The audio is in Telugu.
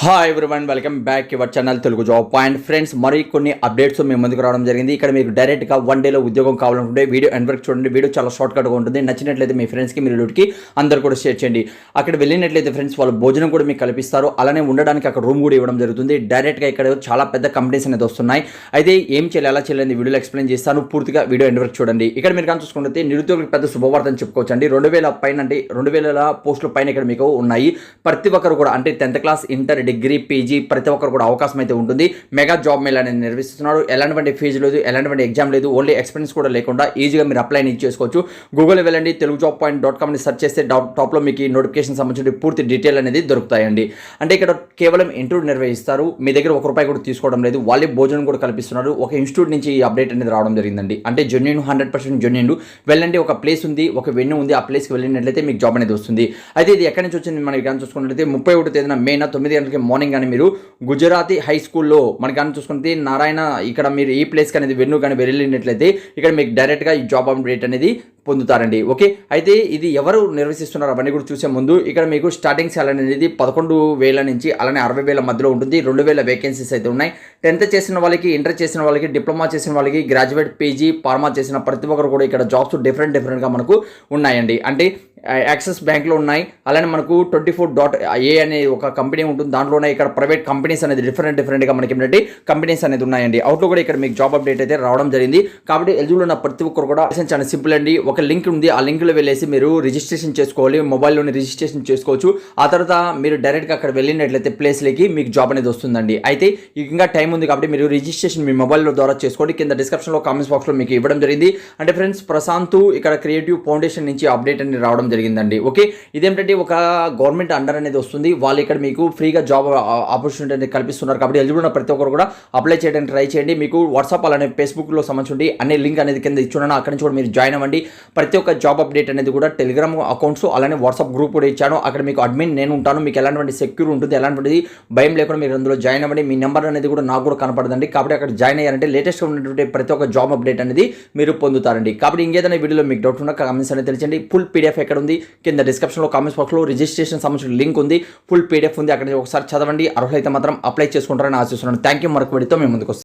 Hi everyone welcome back your channel Telugu job point friends మరి కొన్ని అప్డేట్స్ మేము ముందుకు రావడం జరిగింది. ఇక్కడ మీకు డైరెక్ట్గా వన్ డేలో ఉద్యోగం కావాలనుకుంటే వీడియో ఎండ్ వరకు చూడండి. వీడియో చాలా షార్ట్ కట్గా ఉంటుంది. నచ్చినట్లయితే మీ ఫ్రెండ్స్కి మీ రిలేటివ్కి అందరు కూడా షేర్ చేయండి. అక్కడ వెళ్ళినట్లయితే ఫ్రెండ్స్ వాళ్ళు భోజనం కూడా మీకు కల్పిస్తారు. అలానే ఉండడానికి అక్కడ రూమ్ కూడా ఇవ్వడం జరుగుతుంది. డైరెక్ట్గా ఇక్కడ చాలా పెద్ద కంపెనీస్ అనేది వస్తున్నాయి. అయితే ఏం చేయాలి ఎలా చేయాలని వీడియోలో ఎక్స్ప్లెయిన్ చేస్తాను. పూర్తిగా వీడియో ఎండ్ వరకు చూడండి. ఇక్కడ మీరు కానీ చూసుకుంటే నిరుద్యోగులకు పెద్ద శుభవార్త అని చెప్పుకోవచ్చు అండి రెండు వేల పైన అంటే రెండు వేల పోస్టుల పైన ఇక్కడ మీకు ఉన్నాయి. ప్రతి ఒక్కరు కూడా అంటే tenth class inter degree PG ప్రతి ఒక్కరు కూడా అవకాశం అయితే ఉంటుంది. మెగా జాబ్ మేల్ అనేది నిర్వహిస్తున్నారు. ఎలాంటి ఫీజు లేదు ఎలాంటి ఎగ్జామ్ లేదు ఓన్లీ ఎక్స్పీరియన్స్ కూడా లేకుండా ఈజీగా మీరు అప్లై అనేది చేసుకోవచ్చు. గూగుల్ వెళ్ళండి తెలుగు జాబ్ పాయింట్ డాట్ కామ్ని సెర్చ్ చేస్తే టాప్లో మీకు ఈ నోటిఫికేషన్ సంబంధించిన పూర్తి డీటెయిల్ అనేది దొరుకుతాయండి. అంటే ఇక్కడ కేవలం ఇంటర్వ్యూ నిర్వహిస్తారు. మీ దగ్గర ఒక రూపాయి కూడా తీసుకోవడం లేదు. వాళ్ళే భోజనం కూడా కల్పిస్తున్నారు. ఒక ఇన్స్టిట్యూట్ నుంచి ఈ అప్డేట్ అనేది రావడం జరిగిందండి. అంటే జెన్యున్ హండ్రెడ్ పర్సెంట్ జెన్యున్. వెళ్ళండి ఒక ప్లేస్ ఉంది ఒక వెన్యూ ఉంది. ఆ ప్లేస్కి వెళ్ళినట్లయితే మీకు జాబ్ అనేది వస్తుంది. అయితే ఇది ఎక్కడి నుంచి వచ్చింది? మనకి ఇక్కడ చూసుకున్నట్లయితే ముప్పై ఒకటి తేదీన మెయిన్ తొమ్మిది గంటలకి మార్నింగ్ కానీ మీరు గుజరాతీ హై స్కూల్లో మనకి కానీ చూసుకుంటే నారాయణ ఇక్కడ మీరు ఈ ప్లేస్కి అనేది వెన్ను కానీ వెళ్ళినట్లయితే ఇక్కడ మీకు డైరెక్ట్గా ఈ జాబ్ అప్డేట్ అనేది పొందుతారండి. ఓకే? అయితే ఇది ఎవరు నిర్వహిస్తున్నారు అవన్నీ కూడా చూసే ముందు ఇక్కడ మీకు స్టార్టింగ్ సాలరీ అనేది పదకొండు వేల నుంచి అలానే అరవై వేల మధ్యలో ఉంటుంది. రెండు వేల వేకెన్సీస్ అయితే ఉన్నాయి. టెన్త్ చేసిన వాళ్ళకి ఇంటర్ చేసిన వాళ్ళకి డిప్లొమా చేసిన వాళ్ళకి గ్రాడ్యుయేట్ పీజీ ఫార్మా చేసిన ప్రతి ఒక్కరు కూడా ఇక్కడ జాబ్స్ డిఫరెంట్ డిఫరెంట్గా మనకు ఉన్నాయండి. అంటే యాక్సిస్ బ్యాంక్లో ఉన్నాయి. అలానే మనకు ట్వంటీ ఫోర్ డాట్ ఏ అనే ఒక కంపెనీ ఉంటుంది. దాంట్లోనే ఇక్కడ ప్రైవేట్ కంపెనీస్ అనేది డిఫరెంట్ డిఫరెంట్గా మనకి ఏంటంటే కంపెనీస్ అనేది ఉన్నాయండి. అవుట్లో కూడా ఇక్కడ మీకు జాబ్ అప్డేట్ అయితే రావడం జరిగింది. కాబట్టి ఎలిజిబుల్ ఉన్న ప్రతి ఒక్కరు కూడా చాలా సింపుల్ అండి. ఒక లింక్ ఉంది. ఆ లింక్లో వెళ్ళేసి మీరు రిజిస్ట్రేషన్ చేసుకోవాలి. మొబైల్లోనే రిజిస్ట్రేషన్ చేసుకోవచ్చు. ఆ తర్వాత మీరు డైరెక్ట్గా అక్కడ వెళ్ళినట్లయితే ప్లేస్లోకి మీకు జాబ్ అనేది వస్తుందండి. అయితే ఇంకా టైం ఉంది కాబట్టి మీరు రిజిస్ట్రేషన్ మీ మొబైల్ ద్వారా చేసుకోండి. కింద డిస్క్రిప్షన్లో కామెంట్స్ బాక్స్లో మీకు ఇవ్వడం జరిగింది. అంటే ఫ్రెండ్స్ ప్రశాంత్ ఇక్కడ క్రియేటివ్ ఫౌండేషన్ నుంచి అప్డేట్ అనేది రావడం జరిగిందండి. ఓకే ఇదేంటంటే ఒక గవర్నమెంట్ అండర్ అనేది వస్తుంది. వాళ్ళు ఇక్కడ మీకు ఫ్రీగా జాబ్ ఆపర్చునిటీ అనేది కల్పిస్తున్నారు కాబట్టి ఎలిజిబుల్ ఉన్న ప్రతి ఒక్కరు కూడా అప్లై చేయడానికి ట్రై చేయండి. మీకు వాట్సాప్ అలానే ఫేస్బుక్లో సంబంధించి అనే లింక్ అనేది కింద ఇచ్చున్నాను అక్కడి నుంచి కూడా మీరు జాయిన్ అవ్వండి. ప్రతి ఒక్క జాబ్ అప్డేట్ అనేది కూడా టెలిగ్రామ్ అకౌంట్స్ అలానే వాట్సాప్ గ్రూప్ కూడా ఇచ్చాను. అక్కడ మీకు అడ్మిన్ నేను ఉంటాను. మీకు ఎలాంటి సెక్యూర్ ఉంటుంది ఎలాంటిది భయం లేకుండా మీరు అందులో జాయిన్ అవ్వండి. మీ నెంబర్ అనేది కూడా నాకు కూడా కనపడదండి. కాబట్టి అక్కడ జాయిన్ అయ్యారంటే లేటెస్ట్గా ఉన్నటువంటి ప్రతి ఒక్క జాబ్ అప్డేట్ అనేది మీరు పొందుతారండి. కాబట్టి ఇంకేదైనా వీడియోలో మీకు డౌట్ ఉన్నా కామెంట్స్ అనేది తెలియండి ఫుల్ పీడిఎఫ్ ఎక్కడ ఉంది? కింద డిస్క్రిప్షన్లో కామెంట్స్ బాక్స్లో రిజిస్ట్రేషన్ సంబంధించిన లింక్ ఉంది. ఫుల్ పీడిఎఫ్ ఉంది. అక్కడ ఒకసారి చదవండి. అర్హులైతే మాత్రం అప్లై చేసుకుంటారని ఆశిస్తున్నాను. థ్యాంక్ యూ మరొక వీడితో మేము ముందుకు